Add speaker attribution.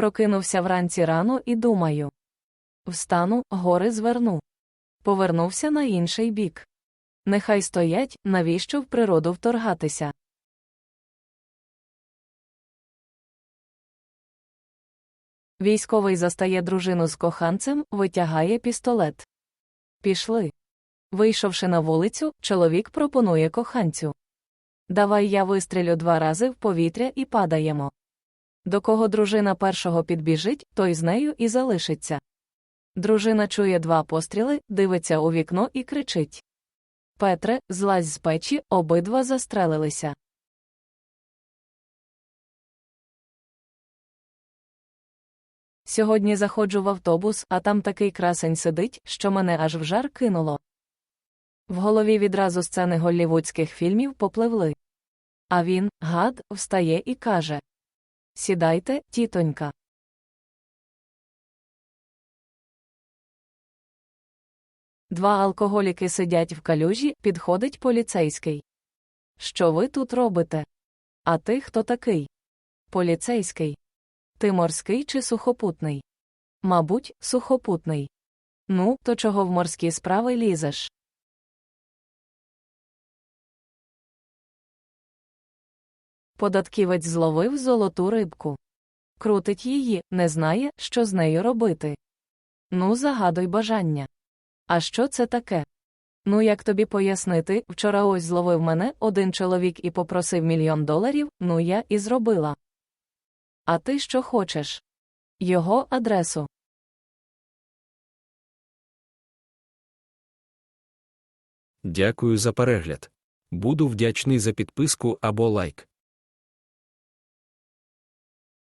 Speaker 1: Прокинувся вранці рано і думаю. Встану, гори зверну. Повернувся на інший бік. Нехай стоять, навіщо в природу вторгатися. Військовий застає дружину з коханцем, витягає пістолет. Пішли. Вийшовши на вулицю, чоловік пропонує коханцю. Давай я вистрілю два рази в повітря і падаємо. До кого дружина першого підбіжить, той з нею і залишиться. Дружина чує два постріли, дивиться у вікно і кричить. Петре, злазь з печі, обидва застрелилися. Сьогодні заходжу в автобус, а там такий красень сидить, що мене аж в жар кинуло. В голові відразу сцени голлівудських фільмів попливли. А він, гад, встає і каже: Сідайте, тітонька. Два алкоголіки сидять в калюжі, підходить поліцейський. Що ви тут робите? А ти хто такий? Поліцейський. Ти морський чи сухопутний? Мабуть, сухопутний. Ну, то чого в морські справи лізеш? Податківець зловив золоту рибку. Крутить її, не знає, що з нею робити. Ну, загадуй бажання. А що це таке? Ну, як тобі пояснити, вчора ось зловив мене один чоловік і попросив мільйон доларів, ну я і зробила. А ти що хочеш? Його адресу.
Speaker 2: Дякую за перегляд. Буду вдячний за підписку або лайк.